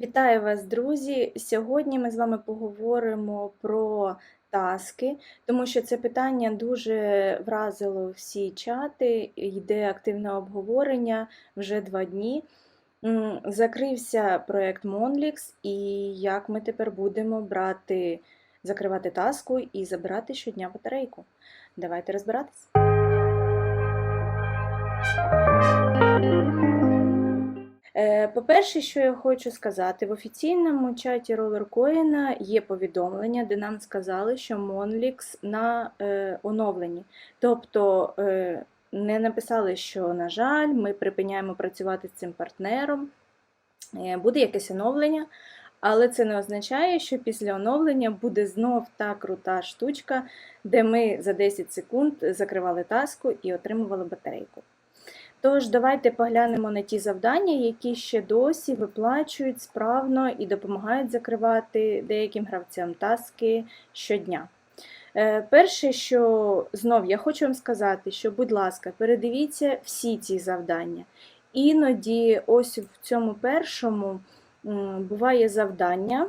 Вітаю вас, друзі! Сьогодні ми з вами поговоримо про таски, тому що це питання дуже вразило всі чати, йде активне обговорення вже два дні. Закрився проєкт Monlix, і як ми тепер будемо брати, закривати таску і забирати щодня батарейку. Давайте розбиратись. Е, По-перше, що я хочу сказати, в офіційному чаті Rollercoin є повідомлення, де нам сказали, що Monlix на е, оновленні. Тобто е, не написали, що, на жаль, ми припиняємо працювати з цим партнером, е, буде якесь оновлення, але це не означає, що після оновлення буде знов та крута штучка, де ми за 10 секунд закривали таску і отримували батарейку. Тож, давайте поглянемо на ті завдання, які ще досі виплачують справно і допомагають закривати деяким гравцям таски щодня. Е, Перше, що знов я хочу вам сказати, що, будь ласка, передивіться всі ці завдання. Іноді, ось в цьому першому буває завдання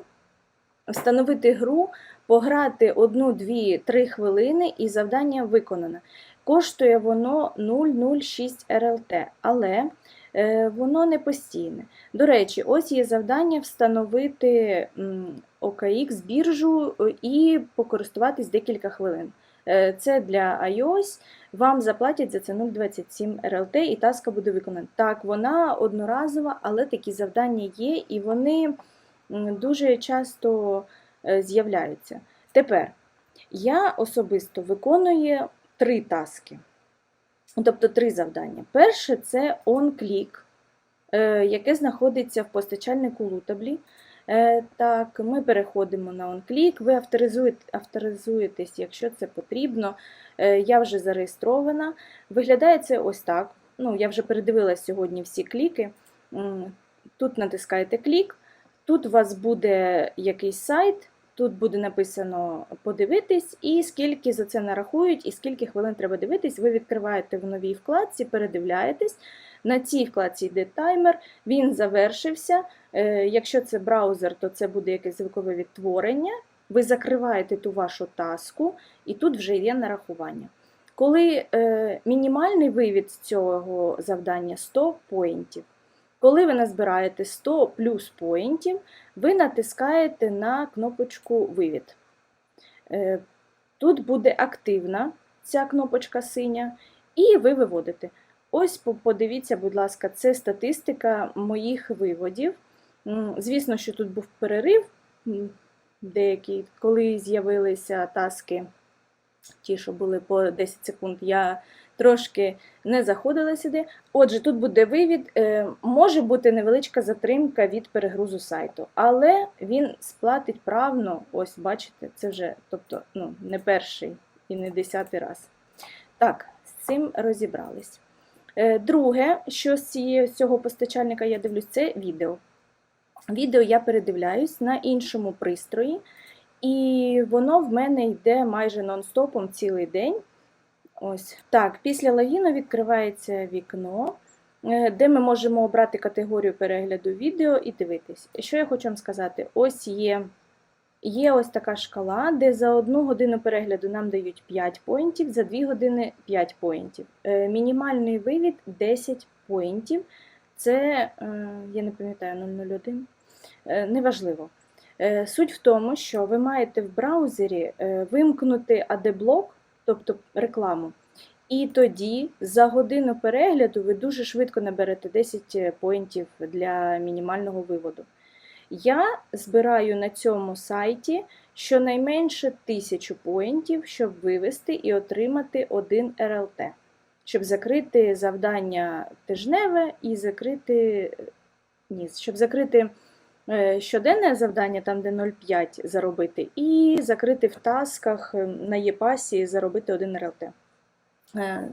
встановити гру, пограти 1, 2, 3 хвилини і завдання виконано. Коштує воно 0,06 РЛТ, але е, воно не постійне. До речі, ось є завдання встановити OKX біржу е, і покористуватись декілька хвилин. Е, Це для iOS. Вам заплатять за це 0,27 РЛТ і таска буде виконана. Так, вона одноразова, але такі завдання є, і вони дуже часто з'являються. Тепер я особисто виконую три таски, тобто три завдання. Перше це on-click, е, яке знаходиться в постачальнику Лутаблі. Е, Так, ми переходимо на OnClick, ви авторизуєте, авторизуєтесь, якщо це потрібно. Е, Я вже зареєстрована. Виглядає це ось так. Ну, Я вже передивилась сьогодні всі кліки. Тут натискаєте клік, тут у вас буде якийсь сайт, тут буде написано подивитись, і скільки за це нарахують, і скільки хвилин треба дивитись. Ви відкриваєте в новій вкладці, передивляєтесь. На цій вкладці йде таймер, він завершився. Е, Якщо це браузер, то це буде якесь звукове відтворення. Ви закриваєте ту вашу таску, і тут вже є нарахування. Коли е, мінімальний вивід з цього завдання 100 поінтів. Коли ви назбираєте 100 плюс поінтів, ви натискаєте на кнопочку Вивід. Е, Тут буде активна ця кнопочка синя, і ви виводите. Ось подивіться, будь ласка, це статистика моїх виводів. Звісно, що тут був перерив деякий, коли з'явилися таски, ті, що були по 10 секунд, я трошки не заходила сюди. Отже, тут буде вивід, Е, може бути невеличка затримка від перегрузу сайту, але він сплатить правно, ось бачите, це вже тобто, ну, не перший і не десятий раз. Так, з цим розібрались. Е, Друге, що з цього постачальника я дивлюсь, це відео. Відео я передивляюсь на іншому пристрої, і воно в мене йде майже нон-стопом цілий день. Ось так, після логіну відкривається вікно, е, де ми можемо обрати категорію перегляду відео і дивитись. Що я хочу вам сказати? Ось є, є ось така шкала, де за одну годину перегляду нам дають 5 поінтів, за 2 години 5 поінтів. Е, Мінімальний вивід 10 поінтів. Це, е, я не пам'ятаю, 001. Е, Неважливо. Е, Суть в тому, що ви маєте в браузері е, вимкнути AD-блок, тобто рекламу. І тоді за годину перегляду ви дуже швидко наберете 10 поінтів для мінімального виводу. Я збираю на цьому сайті щонайменше 1000 поінтів, щоб вивести і отримати 1 РЛТ, щоб закрити завдання тижневе і закрити ні, щоб закрити е, щоденне завдання, там де 0,5 заробити, і закрити в тасках е, на ЄПАСі заробити 1 РЛТ. Е,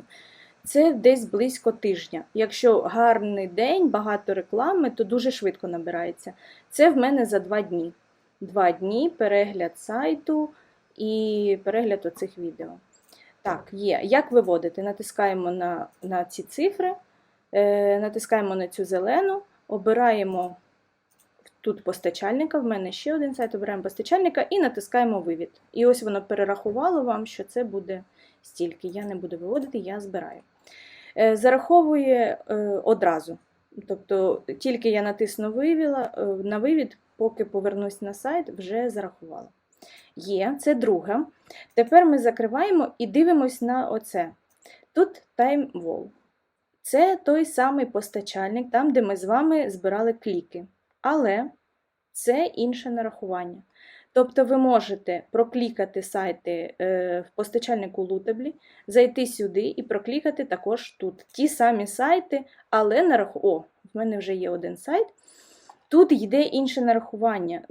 Це десь близько тижня. Якщо гарний день, багато реклами, то дуже швидко набирається. Це в мене за два дні. Два дні перегляд сайту і перегляд оцих відео. Так, є. Як виводити? Натискаємо на, на ці цифри, е, натискаємо на цю зелену, обираємо тут постачальника, в мене ще один сайт, обираємо постачальника і натискаємо вивід. І ось воно перерахувало вам, що це буде стільки. Я не буду виводити, я збираю. Е, Зараховує е, одразу. Тобто, тільки я натисну вивіла, е, на вивід, поки повернусь на сайт, вже зарахувала. Є, це друга. Тепер ми закриваємо і дивимось на оце. Тут Time Wall. Це той самий постачальник, там, де ми з вами збирали кліки. Але це інше нарахування. Тобто ви можете проклікати сайти е, в постачальнику Лутаблі, зайти сюди і проклікати також тут. Ті самі сайти, але нараху... О, в мене вже є один сайт. Тут йде інше нарахування.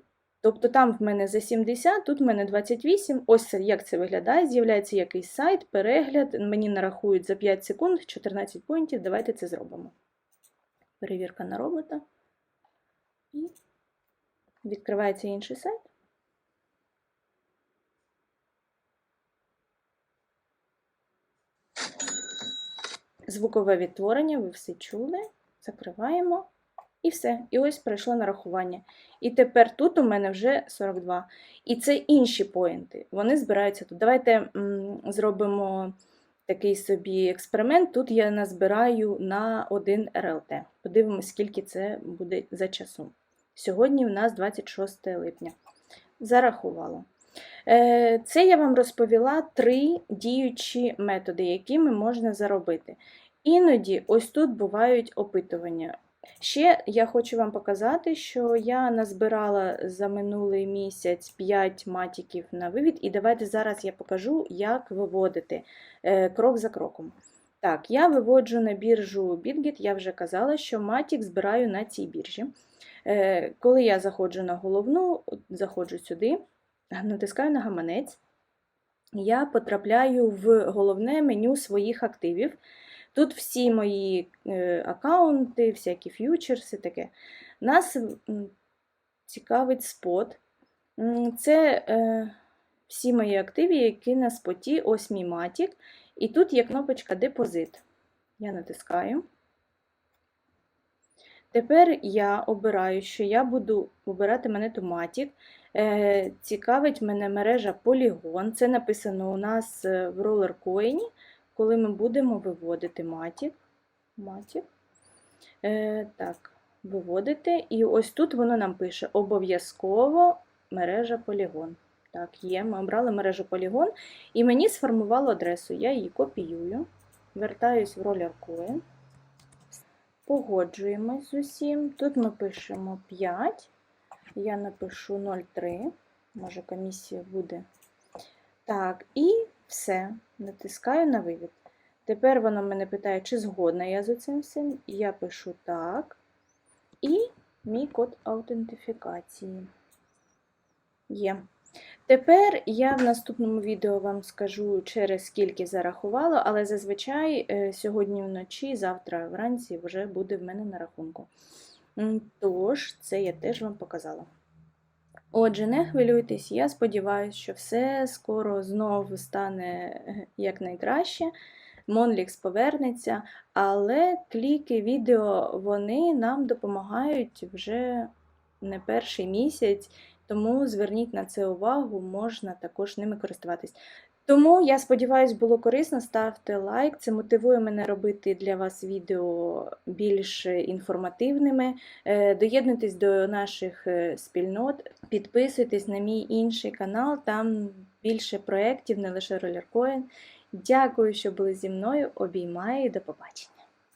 Тобто там в мене за 70, тут в мене 28. Ось як це виглядає. З'являється якийсь сайт, перегляд. Мені нарахують за 5 секунд 14 поінтів. Давайте це зробимо. Перевірка на робота. І відкривається інший сайт. Звукове відтворення, ви все чули. Закриваємо. І все. І ось пройшло нарахування. І тепер тут у мене вже 42. І це інші поінти. Вони збираються тут. Давайте зробимо такий собі експеримент. Тут я назбираю на 1 РЛТ. Подивимось, скільки це буде за часом. Сьогодні в нас 26 липня. Зарахувала. Е, Це я вам розповіла три діючі методи, якими можна заробити. Іноді ось тут бувають опитування. Ще я хочу вам показати, що я назбирала за минулий місяць 5 матіків на вивід, і давайте зараз я покажу, як виводити е, крок за кроком. Так, я виводжу на біржу BitGet, я вже казала, що матік збираю на цій біржі. Е, Коли я заходжу на головну, заходжу сюди, натискаю на гаманець, я потрапляю в головне меню своїх активів. Тут всі мої е, аккаунти, всякі ф'ючерси, таке. Нас цікавить спот. Це е, всі мої активи, які на споті, ось мій матік. І тут є кнопочка Депозит. Я натискаю. Тепер я обираю, що я буду обирати монету Matic. Е, Цікавить мене мережа Polygon. Це написано у нас е, в RollerCoin, коли ми будемо виводити Matic. Matic. Е, Так, виводити. І ось тут воно нам пише обов'язково мережа Polygon. Так, є. Ми обрали мережу Polygon, і мені сформувало адресу. Я її копіюю, вертаюсь в RollerCoin. Погоджуємось з усім. Тут ми пишемо 5. Я напишу 0,3. Може, комісія буде. Так, і все. Натискаю на вивід. Тепер воно мене питає, чи згодна я з цим всім. Я пишу так. І мій код аутентифікації. Є. Тепер я в наступному відео вам скажу, через скільки зарахувала, але зазвичай е, сьогодні вночі, завтра вранці вже буде в мене на рахунку. Тож, це я теж вам показала. Отже, не хвилюйтесь, я сподіваюся, що все скоро знову стане е, якнайкраще. Монлікс повернеться, але кліки відео вони нам допомагають вже не перший місяць. Тому зверніть на це увагу, можна також ними користуватись. Тому я сподіваюся, було корисно. Ставте лайк. Це мотивує мене робити для вас відео більш інформативними. Е, Доєднуйтесь до наших е, спільнот, підписуйтесь на мій інший канал, там більше проєктів, не лише ролеркоін. Дякую, що були зі мною. Обіймаю і до побачення!